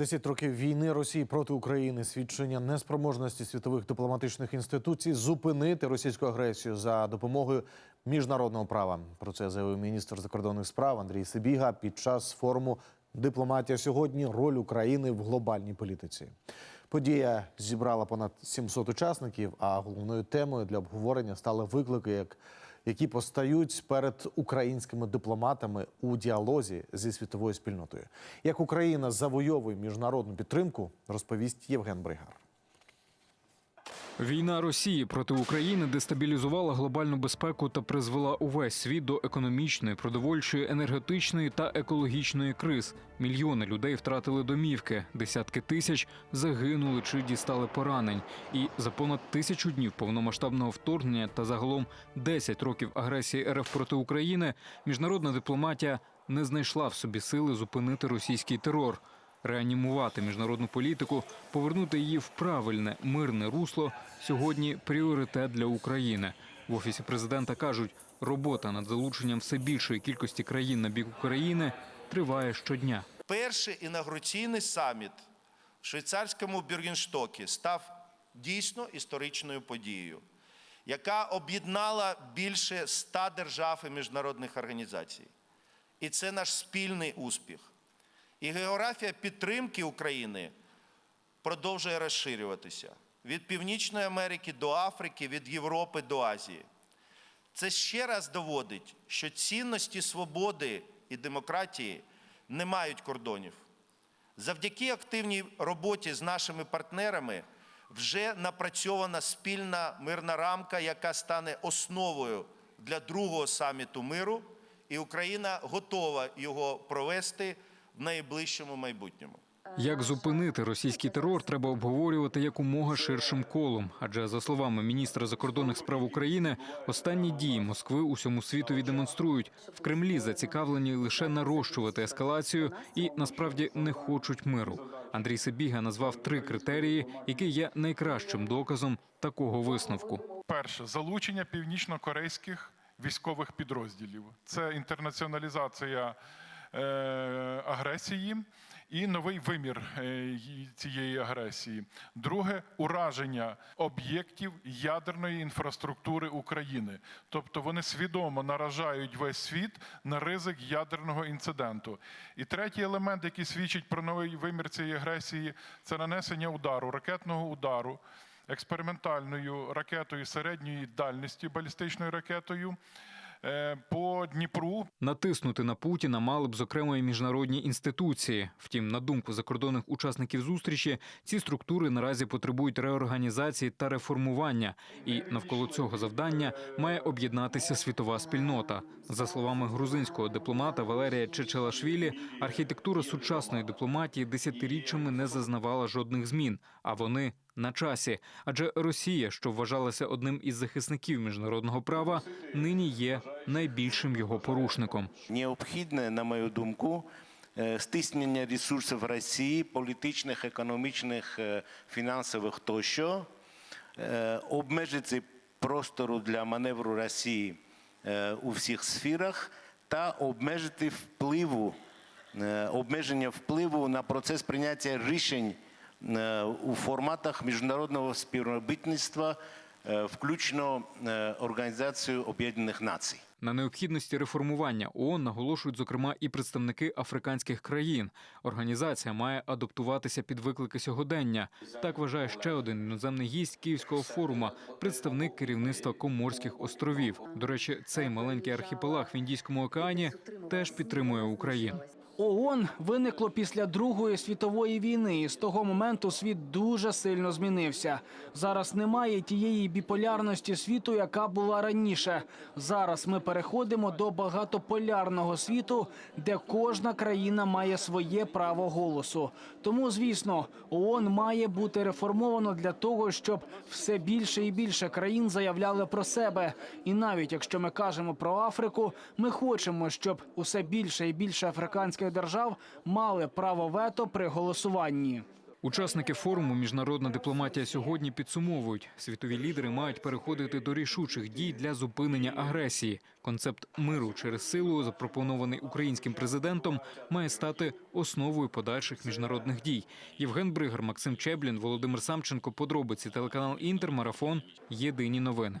Десять років війни Росії проти України свідчення неспроможності світових дипломатичних інституцій зупинити російську агресію за допомогою міжнародного права. Про це заявив міністр закордонних справ Андрій Сибіга під час форуму Дипломатія сьогодні. Роль України в глобальній політиці. Подія зібрала понад 700 учасників. А головною темою для обговорення стали виклики, як які постають перед українськими дипломатами у діалозі зі світовою спільнотою. Як Україна завойовує міжнародну підтримку, розповість Євген Бригар. Війна Росії проти України дестабілізувала глобальну безпеку та призвела увесь світ до економічної, продовольчої, енергетичної та екологічної криз. Мільйони людей втратили домівки, десятки тисяч загинули чи дістали поранень. І за понад тисячу днів повномасштабного вторгнення та загалом 10 років агресії РФ проти України міжнародна дипломатія не знайшла в собі сили зупинити російський терор. Реанімувати міжнародну політику, повернути її в правильне мирне русло сьогодні пріоритет для України. В офісі президента кажуть, робота над залученням все більшої кількості країн на бік України триває щодня. Перший інаугураційний саміт в швейцарському Бюргенштокі став дійсно історичною подією, яка об'єднала більше ста держав і міжнародних організацій. І це наш спільний успіх. І географія підтримки України продовжує розширюватися від Північної Америки до Африки, від Європи до Азії. Це ще раз доводить, що цінності свободи і демократії не мають кордонів. Завдяки активній роботі з нашими партнерами вже напрацьована спільна мирна рамка, яка стане основою для другого саміту миру, і Україна готова його провести в найближчому майбутньому. Як зупинити російський терор, треба обговорювати якомога ширшим колом. Адже за словами міністра закордонних справ України, останні дії Москви усьому світові демонструють в Кремлі зацікавлені лише нарощувати ескалацію і насправді не хочуть миру. Андрій Сибіга назвав три критерії, які є найкращим доказом такого висновку. Перше залучення північно-корейських військових підрозділів. Це інтернаціоналізація е, агресії і новий вимір е, цієї агресії. Друге ураження об'єктів ядерної інфраструктури України. Тобто вони свідомо наражають весь світ на ризик ядерного інциденту. І третій елемент, який свідчить про новий вимір цієї агресії, це нанесення удару, ракетного удару експериментальною ракетою середньої дальності, балістичною ракетою е, по Дніпру. Натиснути на Путіна мали б зокрема і міжнародні інституції. Втім, на думку закордонних учасників зустрічі, ці структури наразі потребують реорганізації та реформування. І навколо цього завдання має об'єднатися світова спільнота. За словами грузинського дипломата Валерія Чечелашвілі, архітектура сучасної дипломатії десятиріччями не зазнавала жодних змін, а вони на часі. Адже Росія, що вважалася одним із захисників міжнародного права, нині є найбільшим його порушником. Необхідне, на мою думку, е, стиснення ресурсів Росії, політичних, економічних, е, фінансових тощо, е, обмежити простору для маневру Росії у всіх сферах та обмежити впливу, обмеження впливу на процес прийняття рішень у форматах міжнародного співробітництва, е, включно е, Організацію Об'єднаних Націй. На необхідності реформування ООН наголошують зокрема і представники африканських країн. Організація має адаптуватися під виклики сьогодення. Так вважає ще один іноземний гість київського форуму, представник керівництва Коморських островів. До речі, цей маленький архіпелаг в Індійському океані теж підтримує Україну. ООН виникло після Другої світової війни, і з того моменту світ дуже сильно змінився. Зараз немає тієї біполярності світу, яка була раніше. Зараз ми переходимо до багатополярного світу, де кожна країна має своє право голосу. Тому, звісно, ООН має бути реформовано для того, щоб все більше і більше країн заявляли про себе. І навіть якщо ми кажемо про Африку, ми хочемо, щоб усе більше і більше африканських держав мали право вето при голосуванні. Учасники форуму Міжнародна дипломатія сьогодні підсумовують, світові лідери мають переходити до рішучих дій для зупинення агресії. Концепт миру через силу, запропонований українським президентом, має стати основою подальших міжнародних дій. Євген Бригар, Максим Чеблін, Володимир Самченко. Подробиці телеканал Інтер. Марафон. Єдині новини.